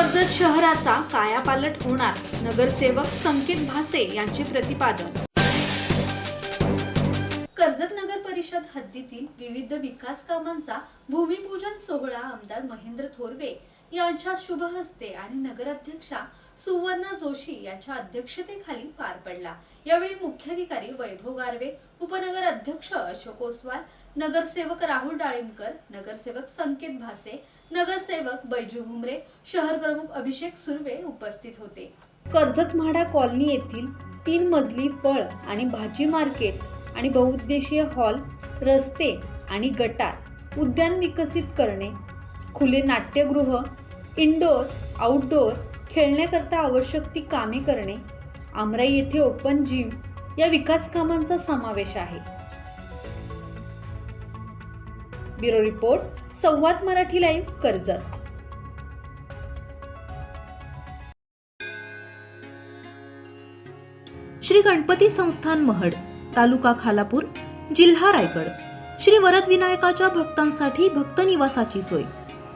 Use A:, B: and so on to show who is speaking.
A: कर्जत शहराचा कायापालट होणार? नगरसेवक संकेत भासे यांचे प्रतिपादन. कर्जत नगर परिषद हद्दीतील विविध विकास कामांचा भूमिपूजन सोहळा आमदार महेंद्र थोरवे यांच्या शुभ हस्ते आणि नगराध्यक्षा सुवर्णा जोशी यांच्या अध्यक्षतेखाली पार पडला. यावेळी मुख्याधिकारी वैभव गारवे उपनगर अध्यक्ष अशोक ओसवाल नगरसेवक राहुल डाळिंबकर नगरसेवक संकेत भासे नगरसेवक बैजू घुमरे शहर प्रमुख अभिषेक सुर्वे उपस्थित होते. कर्जत म्हाडा कॉलनी येथील तीन मजली फळ आणि भाजी मार्केट आणि बहुउद्देशीय हॉल रस्ते आणि गटार उद्यान विकसित करणे खुले नाट्यगृह इनडोअर आउटडोअर खेळण्याकरता आवश्यक ती कामे करणे. आमराई येथे ओपन जिम या विकास कामांचा समावेश आहे. Bureau report Samvad Marathi live Karjat.
B: Shri Ganpati Sansthan Mahad taluka Khalapur जिल्हा रायगड. श्री वरदविनायकाच्या भक्तांसाठी भक्त निवासाची सोय.